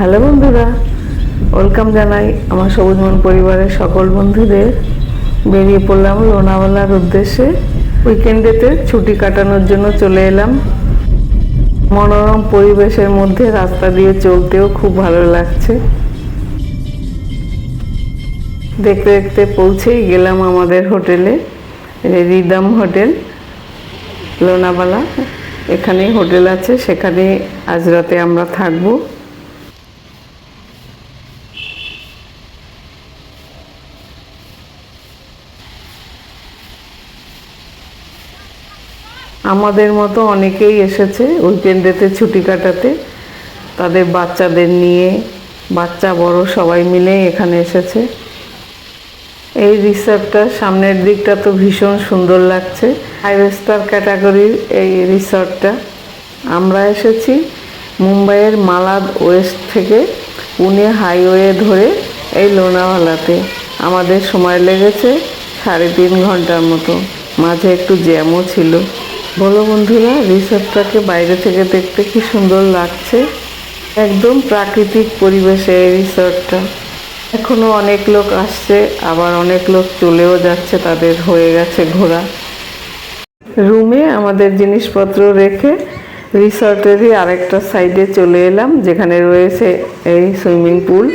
Hello বন্ধুরা, welcome জানাই আমার সবুজ মন পরিবারের সকল বন্ধুদের। বেরিয়ে পড়লাম লোনাওয়ালার উদ্দেশ্যে। উইকেন্ডেতে ছুটি কাটানোর জন্য চলে এলাম। মনোরম পরিবেশের মধ্যে রাস্তা দিয়ে চলতেও খুব ভালো লাগছে। দেখতে দেখতে পৌঁছেই গেলাম আমাদের হোটেলে রিদম হোটেল লোনাবালা এখানেই হোটেল আছে সেখানে আজ রাতে আমরা থাকব। আমাদের মতো অনেকেই এসেছে উইকেন্ডেতে ছুটি কাটাতে। তাদের বাচ্চাদের নিয়ে, বাচ্চা, বড় সবাই মিলে এখানে এসেছে। এই রিসর্টটার সামনের দিকটা তো ভীষণ সুন্দর লাগছে। ফাইভ স্টার ক্যাটাগরির এই রিসর্টটা। আমরা এসেছি মুম্বাইয়ের মালাদ ওয়েস্ট থেকে পুনে হাইওয়ে ধরে এই লোনাওয়ালাতে আমাদের সময় লেগেছে সাড়ে তিন ঘণ্টার মতো। মাঝে একটু জ্যামও ছিল। বলো বন্ধুরা রিসর্টটাকে বাইরে থেকে দেখতে কি সুন্দর লাগছে? একদম প্রাকৃতিক পরিবেশে এই রিসর্টটা। এখনও অনেক লোক আসছে, আবার অনেক লোক চলেও যাচ্ছে, তাদের হয়ে গেছে ঘোরা। রুমে আমাদের জিনিসপত্র রেখে রিসর্টেরই আরেকটা সাইডে চলে এলাম, যেখানে রয়েছে এই সুইমিং পুল।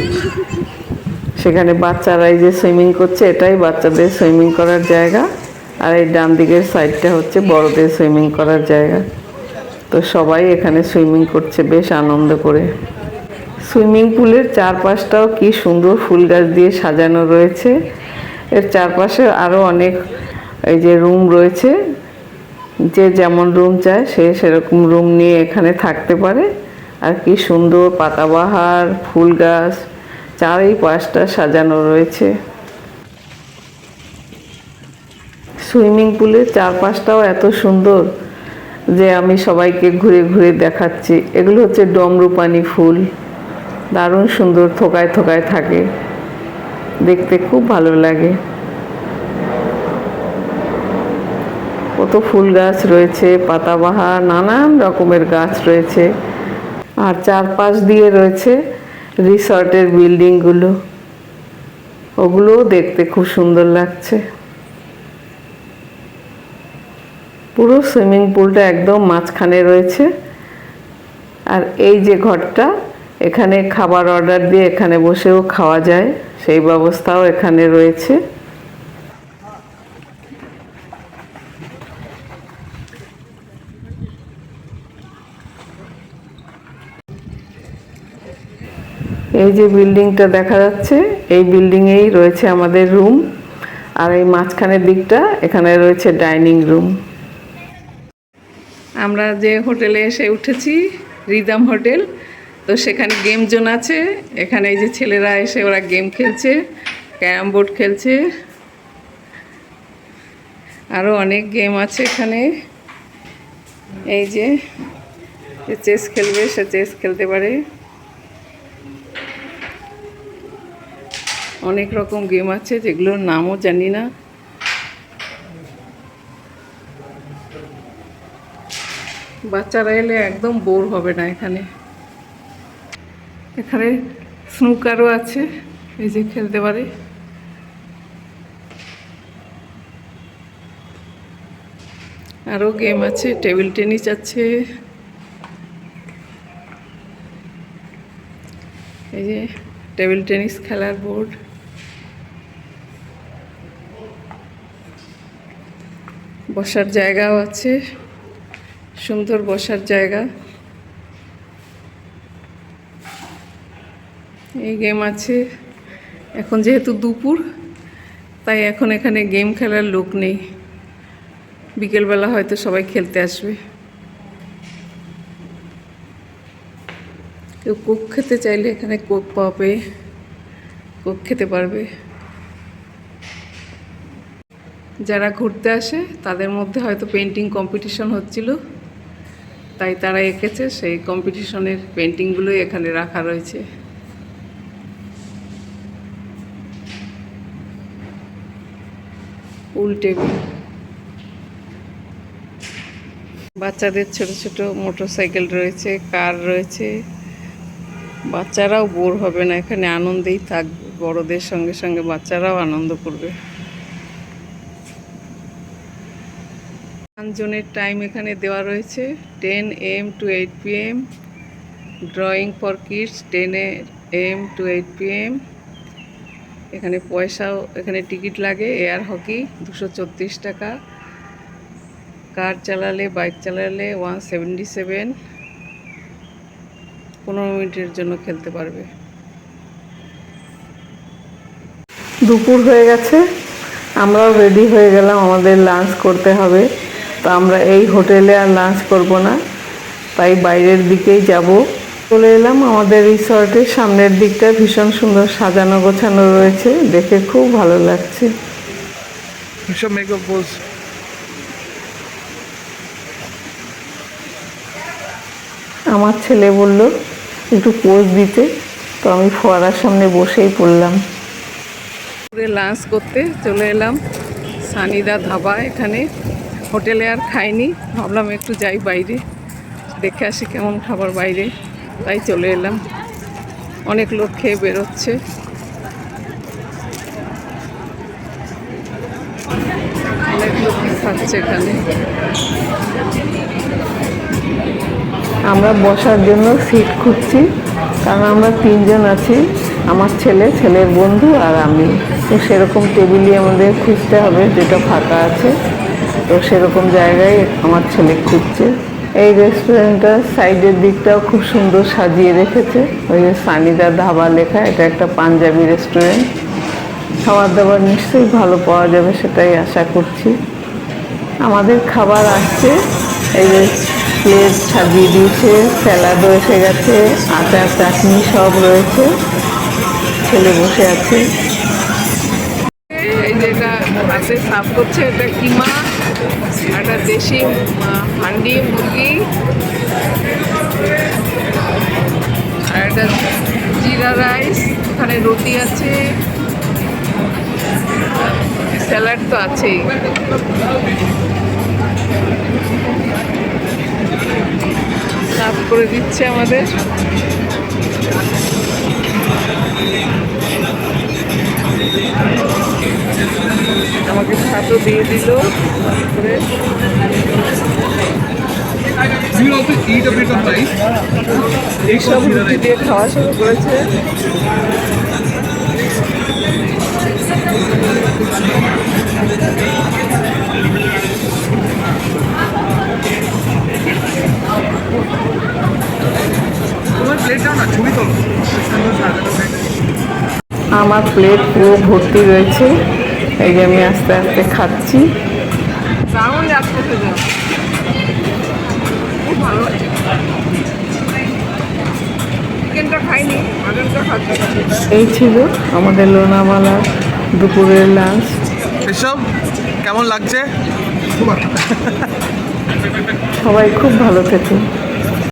সেখানে বাচ্চারা এই যে সুইমিং করছে, এটাই বাচ্চাদের সুইমিং করার জায়গা। আর এই ডান দিকের সাইডটা হচ্ছে বড়দের সুইমিং করার জায়গা। তো সবাই এখানে সুইমিং করছে, বেশ আনন্দ করে। সুইমিং পুলের চারপাশটাও কি সুন্দর ফুল গাছ দিয়ে সাজানো রয়েছে। এর চারপাশে আরও অনেক এই যে রুম রয়েছে। যে যেমন রুম চায়, সে সেরকম রুম নিয়ে এখানে থাকতে পারে। আর কি সুন্দর পাতাবাহার, ফুল গাছ চারই পাশটা সাজানো রয়েছে। সুইমিং পুলের চারপাশটাও এত সুন্দর যে আমি সবাইকে ঘুরে ঘুরে দেখাচ্ছি। এগুলো হচ্ছে ডমরুপানি ফুল। দারুণ সুন্দর থোকায় থোকায় থাকে। দেখতে খুব ভালো লাগে। কত ফুল গাছ রয়েছে, পাতাবাহার, নানান রকমের গাছ রয়েছে। আর চারপাশ দিয়ে রয়েছে রিসর্টের বিল্ডিংগুলো। ওগুলোও দেখতে খুব সুন্দর লাগছে। পুরো সুইমিং পুলটা একদম মাঝখানে রয়েছে। আর এই যে ঘরটা, এখানে খাবার অর্ডার দিয়ে এখানে বসেও খাওয়া যায়, সেই ব্যবস্থাও এখানে রয়েছে। এই যে বিল্ডিংটা দেখা যাচ্ছে, এই বিল্ডিংয়েই রয়েছে আমাদের রুম। আর এই মাঝখানের দিকটা, এখানে রয়েছে ডাইনিং রুম। আমরা যে হোটেলে এসে উঠেছি, রিদম হোটেল, তো সেখানে গেম জোন আছে। এখানে এই যে ছেলেরা এসে ওরা গেম খেলছে, ক্যারাম বোর্ড খেলছে। আরও অনেক গেম আছে এখানে। এই যে চেস খেলবে, সে চেস খেলতে পারে। অনেক রকম গেম আছে যেগুলোর নামও জানি না। বাচ্চারা এলে একদম বোর হবে না এখানে। এখানে স্নুকারও আছে, এই যে খেলতে পারে। আরও গেম আছে টেবিল টেনিস আছে। এই যে টেবিল টেনিস খেলার বোর্ড বসার জায়গাও আছে। সুন্দর বসার জায়গা। এই গেম আছে। এখন যেহেতু দুপুর, তাই এখন এখানে গেম খেলার লোক নেই। বিকেলবেলা হয়তো সবাই খেলতে আসবে। কেউ কোক খেতে চাইলে এখানে কোক পাবে, কোক খেতে পারবে। যারা ঘুরতে আসে, তাদের মধ্যে হয়তো পেন্টিং কম্পিটিশন হচ্ছিল। তাই তারা এঁকেছে সেই কম্পিটিশনের পেন্টিংগুলোই এখানে রাখা রয়েছে। উল টেবিল বাচ্চাদের ছোট ছোট মোটর সাইকেল রয়েছে কার রয়েছে। বাচ্চারাও বোর হবে না, এখানে আনন্দেই থাকবে। বড়দের সঙ্গে সঙ্গে বাচ্চারাও আনন্দ করবে। জনের টাইম এখানে দেওয়া রয়েছে ten M to eight P M drawing for kids ten M to eight P M এখানে পয়সাও, এখানে টিকিট লাগে এয়ার হকি দুশো চত্রিশ টাকা কার চালালে বাইক চালালে ওয়ান সেভেন্টি সেভেন পনেরো মিনিটের জন্য খেলতে পারবে। দুপুর হয়ে গেছে, আমরাও রেডি হয়ে গেলাম, আমাদের লাঞ্চ করতে হবে। তো আমরা এই হোটেলে আর লাঞ্চ করব না। তাই বাইরের দিকেই যাব। চলে এলাম আমাদের রিসর্টের সামনের দিকটা। ভীষণ সুন্দর সাজানো গোছানো রয়েছে। দেখে খুব ভালো লাগছে। আমার ছেলে বলল একটু পোজ দিতে। তো আমি ফোয়ারার সামনে বসেই পড়লাম। লাঞ্চ করতে চলে এলাম। সানিদা ধাবা এখানে। হোটেলে আর খাইনি। ভাবলাম একটু যাই বাইরে, দেখে আসি কেমন খাবার বাইরে। তাই চলে এলাম। অনেক লোক খেয়ে বেরোচ্ছে। অনেক লোক খাচ্ছে এখানে। আমরা বসার জন্য সিট খুঁজছি, কারণ আমরা তিনজন আছি, আমার ছেলে, ছেলের বন্ধু আর আমি। তো সেরকম টেবিলই আমাদের খুঁজতে হবে, যেটা ফাঁকা আছে। তো সেরকম জায়গায় আমার ছেলে খুঁজছে। এই রেস্টুরেন্টটা সাইডের দিকটাও খুব সুন্দর সাজিয়ে রেখেছে। ওই যে সানিদা ধাবা লেখা, এটা একটা পাঞ্জাবি রেস্টুরেন্ট খাবার দাবার নিশ্চয়ই ভালো পাওয়া যাবে সেটাই আশা করছি। আমাদের খাবার আসছে। এই যে প্লেট সাজিয়ে দিয়েছে স্যালাডও এসে গেছে আচার চাটনি সব রয়েছে। ছেলে বসে আছে। যেটা হাতে সাফ করছে, এটা কিমা, একটা দেশি হান্ডি মুরগি, আর একটা জিরা রাইস, ওখানে রুটি আছে, স্যালাড তো আছেই। সাফ করে দিচ্ছে আমাদের। ভাতও দিয়ে দিল তারপরে. সব রুটি দিয়ে খাওয়া শুরু করেছে। আমার প্লেট পুরো ভর্তি রয়েছে এই যে আমি আস্তে আস্তে খাচ্ছি। এই ছিল আমাদের লোনাওয়ালার দুপুরের লাঞ্চ এসব কেমন লাগছে? সবাই খুব ভালো থেকো।